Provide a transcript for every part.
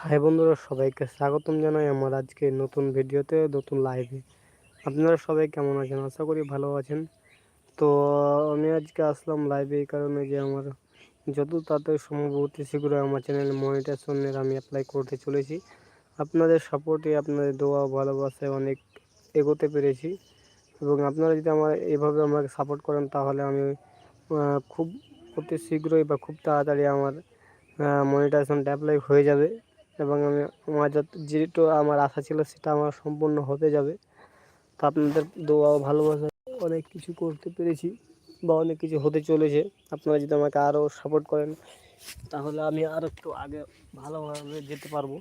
High বন্ধুরা, সবাইকে স্বাগতম জানাই আমার আজকে নতুন ভিডিওতে, নতুন লাইভে আপনারা সবাই কেমন আছেন? আশা করি ভালো আছেন। তো, আমি আজকে আসলাম লাইভে এই কারণে যে আমার যত তাড়াতাড়ি সম্ভব অতি শীঘ্রই আমার চ্যানেল মনিটাইজেশনের আমি অ্যাপ্লাই করতে চলেছি। আপনাদের সাপোর্টে আপনাদের দোয়া ভালোবাসায় অনেক এগোতে পেরেছি। এবং আপনারা যদি আমার, এভাবে আমাকে সাপোর্ট করেন, তাহলে আমি খুব অতি শীঘ্রই বা খুব তাড়াতাড়ি আমার মনিটাইজেশনটা অ্যাপ্লাই হয়ে যাবে। এবং আমি আমার যত যেটু আমার আশা ছিল সেটা আমার সম্পূর্ণ হতে যাবে। তো আপনাদের দোয়া ভালোবাসা অনেক কিছু করতে পেরেছি বা অনেক কিছু হতে চলেছে। আপনারা যদি আমাকে আরও সাপোর্ট করেন, তাহলে আমি আরও একটু আগে ভালোভাবে যেতে পারব।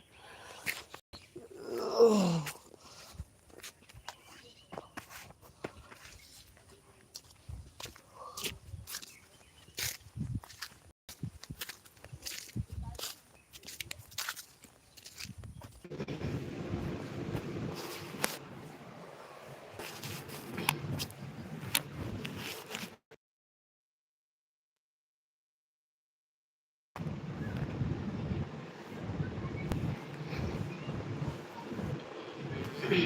সবাইকে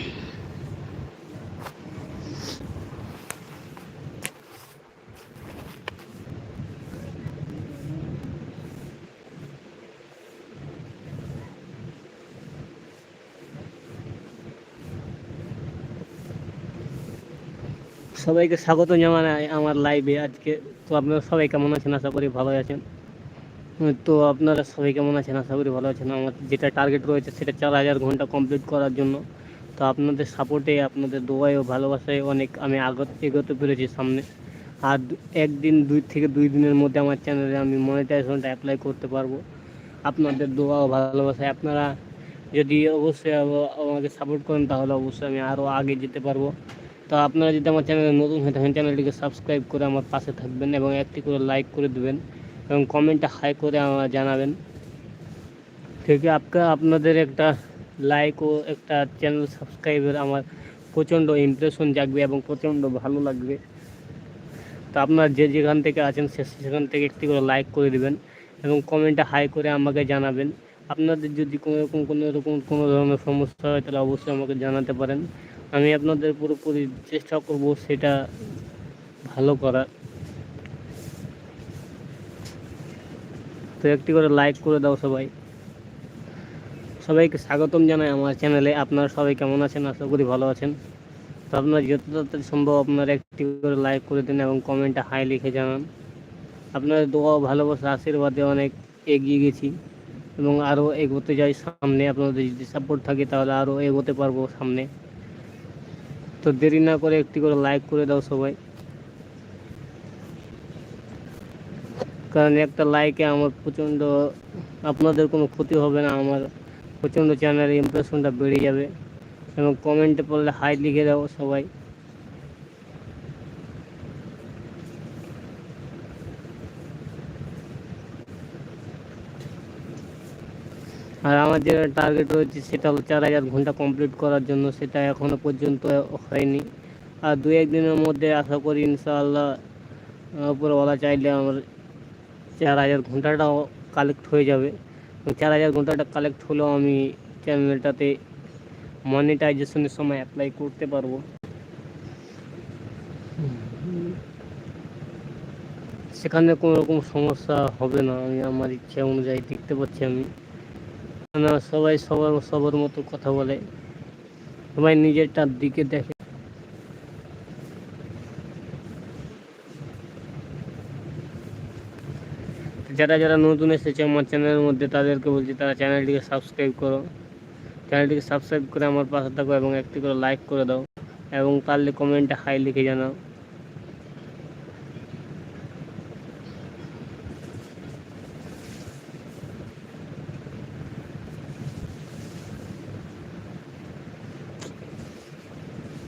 স্বাগত জানাই আমার লাইভে আজকে। তো আপনারা সবাই কেমন আছেন? আশা করি ভালো আছেন। তো আপনারা সবাই কেমন আছেন? আশা করি ভালো আছেন। আমার যেটা টার্গেট রয়েছে সেটা চার হাজার ঘণ্টা কমপ্লিট করার জন্য। তো আপনাদের সাপোর্টে আপনাদের দোয়ায় ও ভালোবাসায় অনেক আমি আগত, এগোতে পেরেছি সামনে। আর একদিন দুই, থেকে দুই দিনের মধ্যে আমার চ্যানেলে আমি মনিটাইজেশনটা অ্যাপ্লাই করতে পারব। আপনাদের দোয়া ও ভালোবাসায় আপনারা যদি অবশ্যই আমাকে সাপোর্ট করেন, তাহলে অবশ্যই আমি আরও আগে যেতে পারব। তো আপনারা যদি আমার চ্যানেলে নতুন হয়ে থাকেন চ্যানেলটিকে সাবস্ক্রাইব করে আমার পাশে থাকবেন এবং একটি করে লাইক করে দেবেন এবং কমেন্টটা হাই করে আমার জানাবেন। আপনার আপনাদের একটা লাইক ও একটা চ্যানেল সাবস্ক্রাইবের আমার প্রচণ্ড ইমপ্রেশন জাগবে এবং প্রচণ্ড ভালো লাগবে। তো আপনারা যে যেখান থেকে আছেন, সে সেখান থেকে একটি করে লাইক করে দিবেন এবং কমেন্টে হাই করে আমাকে জানাবেন। আপনাদের যদি কোনো রকম কোনো রকম, কোনো ধরনের সমস্যা হয়, তাহলে অবশ্যই আমাকে জানাতে পারেন। আমি আপনাদের পুরোপুরি চেষ্টা করব সেটা ভালো করার। তো একটি করে লাইক করে দাও সবাই। সবাইকে স্বাগতম জানাই আমার চ্যানেলে। আপনারা সবাই কেমন আছেন? আশা করি ভালো আছেন। তো আপনারা যত তাড়াতাড়ি সম্ভব আপনারা একটি করে লাইক করে দিন এবং কমেন্টে হাই লিখে জানান। আপনাদের দোয়া ভালোবাসা আশীর্বাদে অনেক এগিয়ে গেছি এবং আরও এগোতে যাই সামনে। আপনাদের যদি সাপোর্ট থাকে তাহলে আরও এগোতে পারব সামনে। তো দেরি না করে একটি করে লাইক করে দাও সবাই। কারণ একটা লাইকে আমার প্রচণ্ড আপনাদের কোনো ক্ষতি হবে না, আমার প্রচণ্ড চ্যানেলের ইমপ্রেশনটা বেড়ে যাবে এবং কমেন্টে পড়লে হাই লিখে দাও সবাই। আর আমার যে টার্গেট রয়েছে সেটা হলো চার হাজার ঘণ্টা কমপ্লিট করার জন্য, সেটা এখনও পর্যন্ত হয়নি। আর দু একদিনের মধ্যে আশা করি ইনশাআল্লাহ উপরওয়ালা চাইলে আমার চার হাজার ঘন্টাটাও কালেক্ট হয়ে যাবে। চার হাজার ঘন্টাটা কালেক্ট হলেও আমি চ্যানেলটাতে মনিটাইজেশনের সময় অ্যাপ্লাই করতে পারব। সেখানে কোনো রকম সমস্যা হবে না, আমি আমার ইচ্ছা অনুযায়ী দেখতে পাচ্ছি আমি। সবাই সবার সবার মতো কথা বলে। সবাই নিজেরটার দিকে দেখে যারা যারা নতুন এসেছে আমার চ্যানেলের মধ্যে, তাদেরকে বলছি তারা চ্যানেলটিকে সাবস্ক্রাইব করো। চ্যানেলটিকে সাবস্ক্রাইব করে আমার পাশে থাকো এবং একটি করে লাইক করে দাও। এবং পারলে কমেন্টে হাই লিখে জানাও।